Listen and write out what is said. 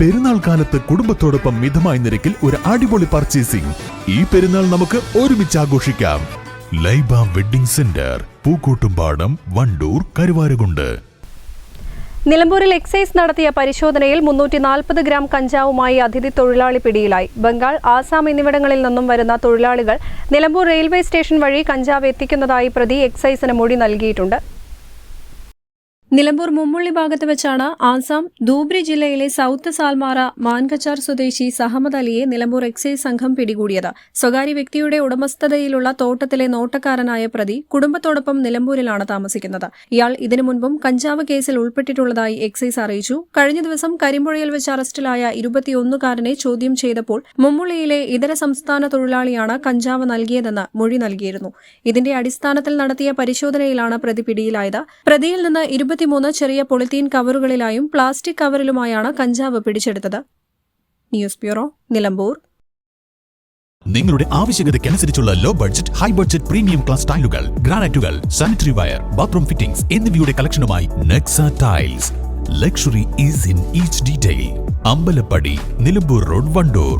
പെരുന്നാൾ കാലത്ത് കുടുംബത്തോടൊപ്പം മിതമായ നിരക്കിൽ ഒരു അടിപൊളി പർച്ചേസിംഗ് ഈ പെരുന്നാൾ നമുക്ക് ഒരുമിച്ച് ആഘോഷിക്കാം. Laiba wedding centre Pookkottumpadam Wandoor Karuvarakundu. നിലമ്പൂരിൽ എക്സൈസ് നടത്തിയ പരിശോധനയിൽ മുന്നൂറ്റി നാൽപ്പത് ഗ്രാം കഞ്ചാവുമായി അതിഥി തൊഴിലാളി പിടിയിലായി. ബംഗാൾ ആസാം എന്നിവിടങ്ങളിൽ നിന്നും വരുന്ന തൊഴിലാളികൾ നിലമ്പൂർ റെയിൽവേ സ്റ്റേഷൻ വഴി കഞ്ചാവ് എത്തിക്കുന്നതായി പ്രതി എക്സൈസിന് മൊഴി നൽകിയിട്ടുണ്ട്. നിലമ്പൂർ മുമ്മുള്ളി ഭാഗത്ത് വെച്ചാണ് ആസാം ധൂബ്രി ജില്ലയിലെ സൌത്ത് സാൽമാറ മാൻകച്ചാർ സ്വദേശി സഹമ്മദ് അലിയെ നിലമ്പൂർ എക്സൈസ് സംഘം പിടികൂടിയത്. സ്വകാര്യ വ്യക്തിയുടെ ഉടമസ്ഥതയിലുള്ള തോട്ടത്തിലെ നോട്ടക്കാരനായ പ്രതി കുടുംബത്തോടൊപ്പം നിലമ്പൂരിലാണ് താമസിക്കുന്നത്. ഇയാൾ ഇതിനു മുൻപും കഞ്ചാവ് കേസിൽ ഉൾപ്പെട്ടിട്ടുള്ളതായി എക്സൈസ് അറിയിച്ചു. കഴിഞ്ഞ ദിവസം കരിമ്പുഴയിൽ വെച്ച് അറസ്റ്റിലായ ഇരുപത്തിയൊന്നുകാരനെ ചോദ്യം ചെയ്തപ്പോൾ മുമ്മുള്ളിയിലെ ഇതര സംസ്ഥാന തൊഴിലാളിയാണ് കഞ്ചാവ് നൽകിയതെന്ന് മൊഴി നൽകിയിരുന്നു. ഇതിന്റെ അടിസ്ഥാനത്തിൽ നടത്തിയ പരിശോധനയിലാണ് പ്രതി പിടിയിലായത്. പ്രതിയിൽ നിന്ന് ഇരുപത്തിമൂന്ന് ചെറിയ പൊളിത്തീൻ കവറുകളിലായും പ്ലാസ്റ്റിക് കവറിലുമായാണ് കഞ്ചാവ് പിടിച്ചെടുത്തത്. News bureau Nilambur. നിങ്ങളുടെ ആവശ്യകതയ്ക്കനുസരിച്ചുള്ള low budget high budget premium class ടൈലുകൾ ഗ്രാനൈറ്റുകൾ സാനിറ്ററി വയർ ബാത്റൂം ഫിറ്റിംഗ്സ് എന്നിവയുടെ കളക്ഷനുമായി Nexa tiles luxury is in each detail Ambalappadi Nilambur road Wandoor.